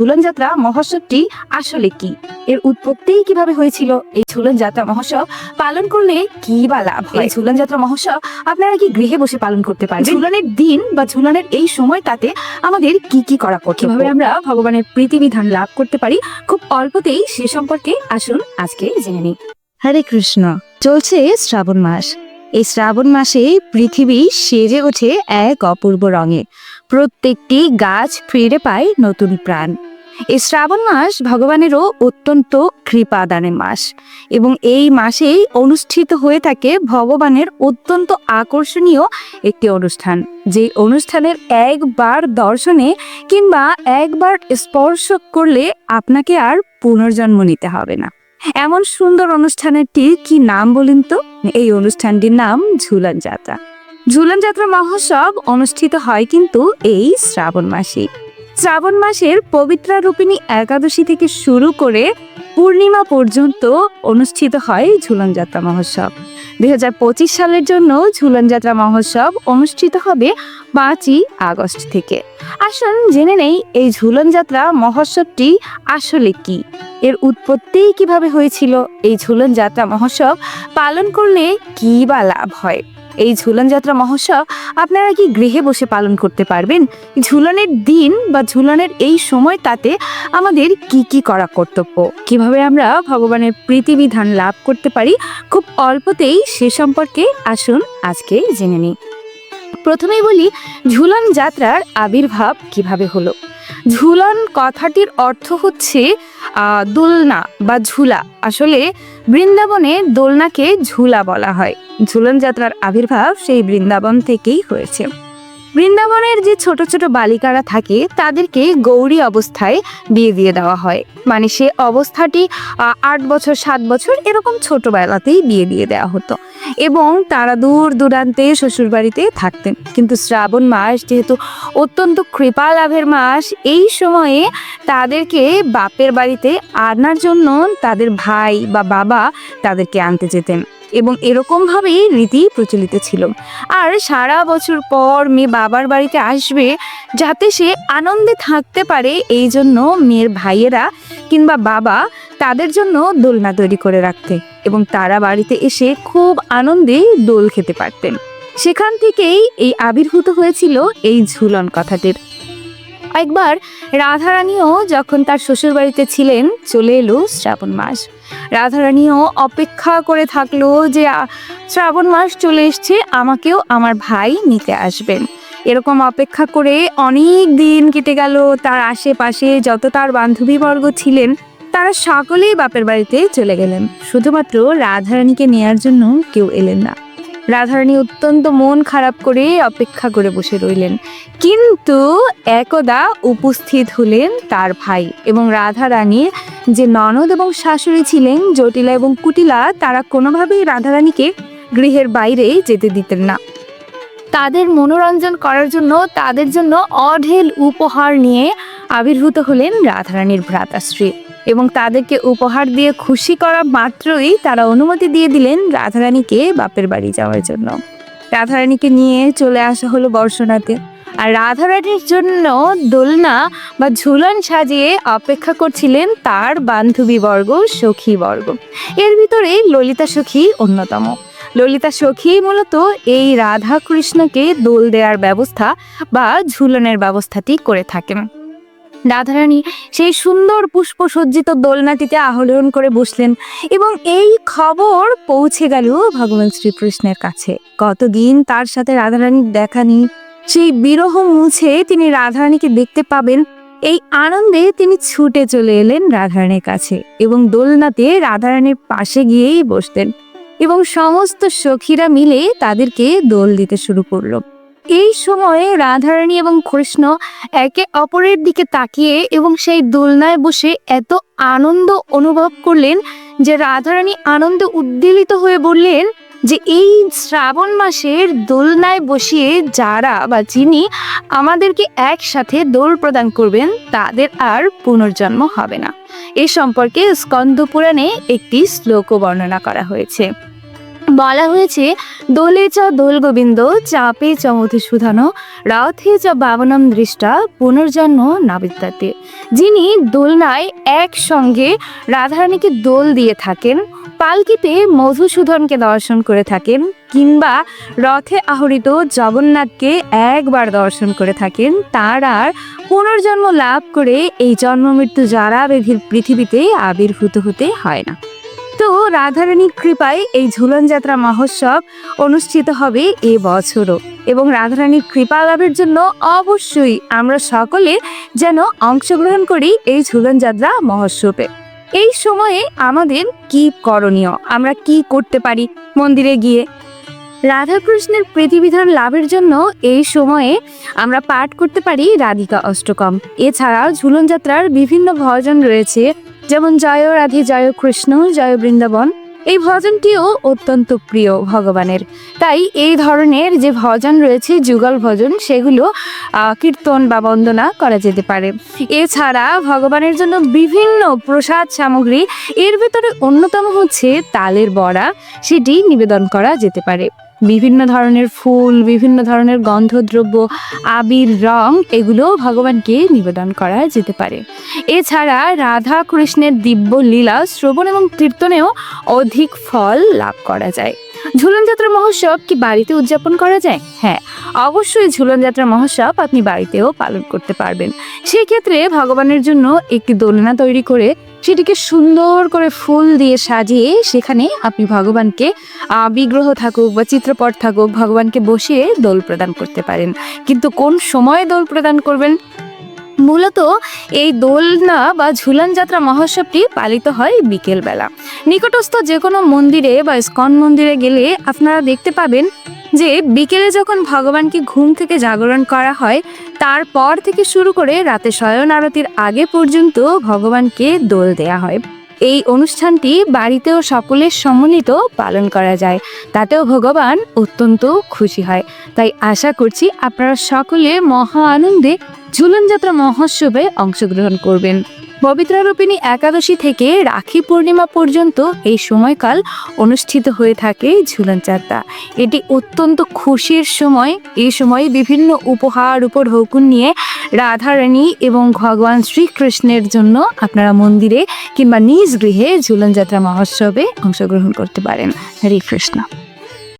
ঝুলন যাত্রা মহোৎসবটি আসলে কি? এর উৎপত্তি কীভাবে হয়েছিল? এই ঝুলন যাত্রা মহোৎসব পালন করলে কি বা লাভ হয়? ঝুলন যাত্রা মহোৎসব আপনারা কি গৃহে বসে পালন করতে পারেন ঝুলনের দিন বা ঝুলনের এই সময়টাতে আমাদের কি কি করা কর্তব্য কীভাবে আমরা ভগবানের প্রীতিবিধান লাভ করতে পারি? খুব অল্পতেই সে সম্পর্কে আসুন আজকে জেনে নিই। হরে কৃষ্ণ। চলছে শ্রাবণ মাস। এই শ্রাবণ মাসে পৃথিবী সেজে ওঠে এক অপূর্ব রঙে। প্রত্যেকটি গাছ ফিরে পায় নতুন প্রাণ। এই শ্রাবণ মাস ভগবানেরও অত্যন্ত কৃপাদানের মাস এবং এই মাসেই অনুষ্ঠিত হয়ে থাকে ভগবানের অত্যন্ত আকর্ষণীয় একটি অনুষ্ঠান। যে অনুষ্ঠানের একবার দর্শনে কিংবা একবার স্পর্শ করলে আপনাকে আর পুনর্জন্ম নিতে হবে না। এমন সুন্দর অনুষ্ঠানটির কি নাম বলুন তো? এই অনুষ্ঠানটির নাম ঝুলন যাত্রা ঝুলন যাত্রা মহোৎসব অনুষ্ঠিত হয় কিন্তু এই শ্রাবণ মাসে। শ্রাবণ মাসের পবিত্রা রূপিণী একাদশী থেকে শুরু করে পূর্ণিমা পর্যন্ত অনুষ্ঠিত হয় ঝুলন যাত্রা মহোৎসব। দুই হাজার পঁচিশ সালের জন্য ঝুলন যাত্রা মহোৎসব অনুষ্ঠিত হবে পাঁচই আগস্ট থেকে। আসুন জেনে নেই এই ঝুলন যাত্রা মহোৎসবটি আসলে কি? এর উৎপত্তি কীভাবে হয়েছিল? এই ঝুলন যাত্রা মহোৎসব পালন করলে কি বা লাভ হয়? এই ঝুলন যাত্রা মহোৎসব আপনারা কি গৃহে বসে পালন করতে পারবেন? ঝুলনের দিন বা ঝুলনের এই সময় তাতে আমাদের কি কি করা কর্তব্য? কীভাবে আমরা ভগবানের প্রীতিবিধান লাভ করতে পারি? খুব অল্পতেই সে সম্পর্কে আসুন, আজকে জেনে নিই। প্রথমেই বলি, ঝুলন যাত্রার আবির্ভাব কীভাবে হলো? ঝুলন কথাটির অর্থ হচ্ছে দোলনা বা ঝুলা। আসলে বৃন্দাবনে দোলনাকে ঝুলা বলা হয়। ঝুলন যাত্রার আবির্ভাব সেই বৃন্দাবন থেকেই হয়েছে। বৃন্দাবনের যে ছোট ছোট বালিকারা থাকে, তাদেরকে গৌরী অবস্থায় বিয়ে দিয়ে দেওয়া হয়। মানে সে অবস্থাটি আট বছর, সাত বছর এরকম ছোটবেলাতেই বিয়ে দিয়ে দেওয়া হতো। এবং তারা দূর দূরান্তে শ্বশুরবাড়িতে থাকতেন। কিন্তু শ্রাবণ মাস যেহেতু অত্যন্ত কৃপা লাভের মাস, এই সময়ে তাদেরকে বাপের বাড়িতে আনার জন্য তাদের ভাই বা বাবা তাদেরকে আনতে যেতেন। এবং এরকমভাবেই রীতি প্রচলিত ছিল। আর সারা বছর পর মেয়ে বাবার বাড়িতে আসবে, যাতে সে আনন্দে থাকতে পারে এই জন্য মেয়ের ভাইয়েরা কিংবা বাবা তাদের জন্য দোলনা তৈরি করে রাখতে এবং তারা বাড়িতে এসে খুব আনন্দে দোল খেতে পারতেন। সেখান থেকেই এই আবির্ভূত হয়েছিল এই ঝুলন কথাটির। একবার রাধারানীও যখন তার শ্বশুরবাড়িতে ছিলেন, চলে এলো শ্রাবণ মাস। রাধারানীও অপেক্ষা করে থাকল যে শ্রাবণ মাস চলে এসছে, আমাকেও আমার ভাই নিতে আসবেন। এরকম অপেক্ষা করে অনেক দিন কেটে গেল। তার আশেপাশে যত তার বান্ধবীবর্গ ছিলেন, তারা সকলেই বাপের বাড়িতে চলে গেলেন। শুধুমাত্র রাধারানীকে নেয়ার জন্য কেউ এলেন না। রাধারানী অত্যন্ত মন খারাপ করে অপেক্ষা করে বসে রইলেন। কিন্তু একদা উপস্থিত হলেন তার ভাই এবং রাধা রানীর যে ননদ এবং শাশুড়ি ছিলেন, জটিলা এবং কুটিলা, তারা কোনোভাবেই রাধারানীকে গৃহের বাইরে যেতে দিতেন না। তাদের মনোরঞ্জন করার জন্য, তাদের জন্য অঢেল উপহার নিয়ে আবির্ভূত হলেন রাধারানীর ভ্রাতাশ্রী। এবং তাদেরকে উপহার দিয়ে খুশি করা মাত্রই তারা অনুমতি দিয়ে দিলেন রাধারানীকে বাপের বাড়ি যাওয়ার জন্য। রাধারানীকে নিয়ে চলে আসা হলো বর্ষনাতে। আর রাধারানীর জন্য দোলনা বা ঝুলন সাজিয়ে অপেক্ষা করছিলেন তার বান্ধবী বান্ধবীবর্গ সখীবর্গ এর ভিতরে ললিতা সখী অন্যতম। ললিতা সখী মূলত এই রাধা কৃষ্ণকে দোল দেওয়ার ব্যবস্থা বা ঝুলনের ব্যবস্থাটি করে থাকেন। রাধারানী সেই সুন্দর পুষ্পসজ্জিত দোলনাটিতে আহরণ করে বসলেন এবং এই খবর পৌঁছে গেল ভগবান শ্রীকৃষ্ণের কাছে। কতদিন তার সাথে রাধারানীর দেখা নেই। সেই বিরহ মুছে তিনি রাধারানীকে দেখতে পাবেন। এই আনন্দে তিনি ছুটে চলে এলেন রাধারানীর কাছে এবং দোলনাতে রাধারানীর পাশে গিয়েই বসতেন এবং সমস্ত সখীরা মিলে তাদেরকে দোল দিতে শুরু করল। এই সময়ে রাধারানী এবং কৃষ্ণ একে অপরের দিকে তাকিয়ে এবং সেই দোলনায় বসে এত আনন্দ অনুভব করলেন যে রাধারানী আনন্দে উদ্বেলিত হয়ে বললেন যে এই শ্রাবণ মাসের দোলনায় বসিয়ে যারা বা যিনি আমাদেরকে একসাথে দোল প্রদান করবেন, তাদের আর পুনর্জন্ম হবে না। এ সম্পর্কে স্কন্দ পুরাণে একটি শ্লোক বর্ণনা করা হয়েছে। বলা হয়েছে, দোলে চ দোল গোবিন্দ, চাপে চ মধুসূধন রথে চ বাবনম দৃষ্টা, পুনর্জন্ম নাবিদ্যাতে। যিনি দোলনায় একসঙ্গে রাধারানীকে দোল দিয়ে থাকেন, পালকিতে মধুসূদনকে দর্শন করে থাকেন, কিংবা রথে আহরিত জগন্নাথকে একবার দর্শন করে থাকেন, তার আর পুনর্জন্ম লাভ করে এই জন্ম মৃত্যু যারা বেধির পৃথিবীতে আবির্ভূত হতে হয় না। তো রাধারানীর কৃপায় এই ঝুলন যাত্রা মহোৎসব অনুষ্ঠিত হবে এ বছরও। এবং রাধারানীর কৃপা লাভের জন্য অবশ্যই আমরা সকলে যেন অংশগ্রহণ করি এই ঝুলন যাত্রা মহোৎসবে। এই সময়ে আমাদের কি করণীয়? আমরা কি করতে পারি মন্দিরে গিয়ে? রাধাকৃষ্ণের প্রীতিবিধান লাভের জন্য এই সময়ে আমরা পাঠ করতে পারি রাধিকা অষ্টকম। এছাড়াও ঝুলন যাত্রার বিভিন্ন ভজন রয়েছে। যেমন জয় রাধে, জয় কৃষ্ণ, জয় বৃন্দাবন, এই ভজনটিও অত্যন্ত প্রিয় ভগবানের। তাই এই ধরনের যে ভজন রয়েছে, যুগল ভজন, সেগুলো কীর্তন বা বন্দনা করা যেতে পারে। এছাড়া ভগবানের জন্য বিভিন্ন প্রসাদ সামগ্রী, এর ভেতরে অন্যতম হচ্ছে তালের বড়া, সেটি নিবেদন করা যেতে পারে। বিভিন্ন ধরনের ফুল, বিভিন্ন ধরনের গন্ধদ্রব্য, আবির রং, এগুলো ভগবানকে নিবেদন করা যেতে পারে। এছাড়া রাধা কৃষ্ণের দিব্য লীলা, শ্রবণ এবং কীর্তনেও অধিক ফল লাভ করা যায়। ঝুলন যাত্রা মহোৎসব কি বাড়িতে উদযাপন করা যায়? হ্যাঁ অবশ্যই ঝুলন যাত্রা মহোৎসব আপনি বাড়িতেও পালন করতে পারবেন। সেক্ষেত্রে ভগবানের জন্য একটি দোলনা তৈরি করে সেটিকে সুন্দর করে ফুল দিয়ে সাজিয়ে সেখানে আপনি ভগবানকে বিগ্রহ থাকুক বা চিত্রপট থাকুক, ভগবানকে বসিয়ে দোল প্রদান করতে পারেন। কিন্তু কোন সময়ে দোল প্রদান করবেন? মূলত এই দোলনা বা ঝুলন যাত্রা মহোৎসবটি পালিত হয় বিকেলবেলা। নিকটস্থ যে কোনো মন্দিরে বা স্কন মন্দিরে গেলে আপনারা দেখতে পাবেন যে বিকেলে যখন ভগবানকে ঘুম থেকে জাগরণ করা হয়, তারপর থেকে শুরু করে রাতে শয়ন আরতির আগে পর্যন্ত ভগবানকে দোল দেয়া হয়। এই অনুষ্ঠানটি বাড়িতেও সকলের সম্মিলিত পালন করা যায়। তাতেও ভগবান অত্যন্ত খুশি হয়। তাই আশা করছি আপনারা সকলে মহা আনন্দে ঝুলন যাত্রা মহোৎসবে অংশগ্রহণ করবেন। পবিত্রারূপিণী একাদশী থেকে রাখি পূর্ণিমা পর্যন্ত এই সময়কাল অনুষ্ঠিত হয়ে থাকে ঝুলন যাত্রা। এটি অত্যন্ত খুশির সময়। এই সময় বিভিন্ন উপহার, উপঢৌকন নিয়ে রাধারানী এবং ভগবান শ্রীকৃষ্ণের জন্য আপনারা মন্দিরে কিংবা নিজ গৃহে ঝুলন যাত্রা মহোৎসবে অংশগ্রহণ করতে পারেন। হরে কৃষ্ণ।